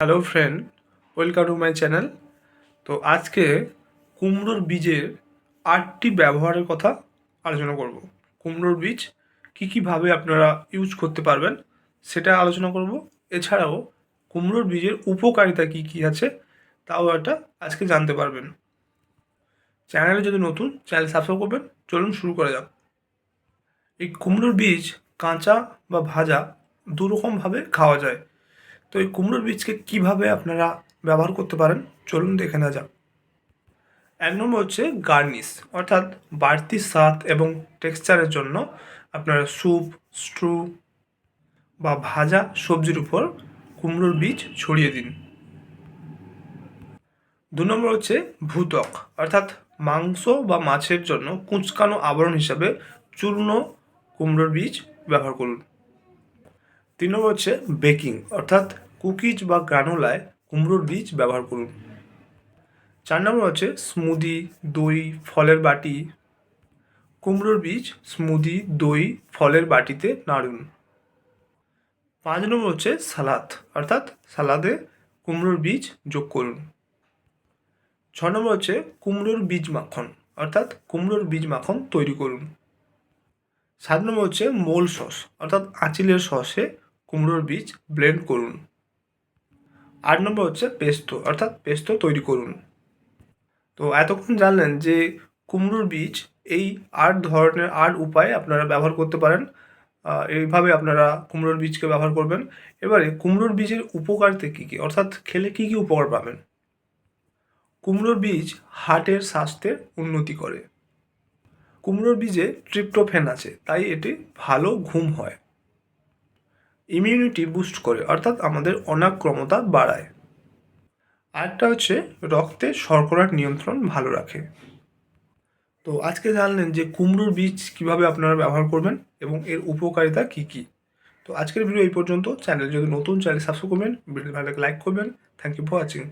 Hello friend welcome to my channel তো আজকে কুমড়োর বীজের আটটি ব্যবহারের কথা আলোচনা করব। কুমড়োর বীজ কী কীভাবে আপনারা ইউজ করতে পারবেন সেটা আলোচনা করব। এছাড়াও কুমড়োর বীজের উপকারিতা কী কী আছে তাও একটা আজকে জানতে পারবেন। চ্যানেলে যদি নতুন চ্যানেল সাবস্ক্রাইব করবেন। চলুন শুরু করা যাক। এই কুমড়োর বীজ কাঁচা বা ভাজা দুরকমভাবে খাওয়া যায়। তো এই কুমড়োর বীজকে কীভাবে আপনারা ব্যবহার করতে পারেন? চলুন দেখে নেওয়া যাক। এক নম্বর হচ্ছে গার্নিশ, অর্থাৎ বাড়তি স্বাদ এবং টেক্সচারের জন্য আপনারা স্যুপ, স্ট্রু বা ভাজা সবজির উপর কুমড়োর বীজ ছড়িয়ে দিন। দু নম্বর হচ্ছে ভূতক অর্থাৎ মাংস বা মাছের জন্য কুঁচকানো আবরণ হিসাবে চূর্ণ কুমড়োর বীজ ব্যবহার করুন। তিন নম্বর হচ্ছে বেকিং, অর্থাৎ কুকিজ বা গ্রানোলায় কুমড়োর বীজ ব্যবহার করুন। চার নম্বর হচ্ছে স্মুদি, দই, ফলের বাটি। কুমড়োর বীজ, স্মুদি, দই, ফলের বাটিতে নাড়ুন। পাঁচ নম্বর হচ্ছে সালাদ, অর্থাৎ সালাদে কুমড়োর বীজ যোগ করুন। ছ নম্বর হচ্ছে কুমড়োর বীজ মাখন, অর্থাৎ কুমড়োর বীজ মাখন তৈরি করুন। সাত নম্বর হচ্ছে মোল সস, অর্থাৎ আঁচিলের সসে কুমড়োর বীজ ব্লেন্ড করুন। আট নম্বর হচ্ছে পেস্তো, অর্থাৎ পেস্তো তৈরি করুন। তো এতক্ষণ জানলেন যে কুমড়োর বীজ এই আট ধরনের, আট উপায়ে আপনারা ব্যবহার করতে পারেন। এইভাবে আপনারা কুমড়োর বীজকে ব্যবহার করবেন। এবারে কুমড়োর বীজের উপকারিতা কী কী? অর্থাৎ খেলে কী কী উপকার পাবেন? কুমড়োর বীজ হার্টের স্বাস্থ্যের উন্নতি করে। কুমড়োর বীজে ট্রিপ্টোফেন আছে, তাই এটি ভালো ঘুম হয়। ইমিউনিটি বুস্ট করে, অর্থাৎ আমাদের অনাক্রমতা বাড়ায়। আরেকটা হচ্ছে রক্তে শর্করার নিয়ন্ত্রণ ভালো রাখে। তো আজকে জানলেন যে কুমড়োর বীজ কীভাবে আপনারা ব্যবহার করবেন এবং এর উপকারিতা কি কি। তো আজকের ভিডিও এই পর্যন্ত। চ্যানেল যদি নতুন চ্যানেল সাবস্ক্রাইব করবেন ভিডিও ভালো লাইক করবেন। Thank you for watching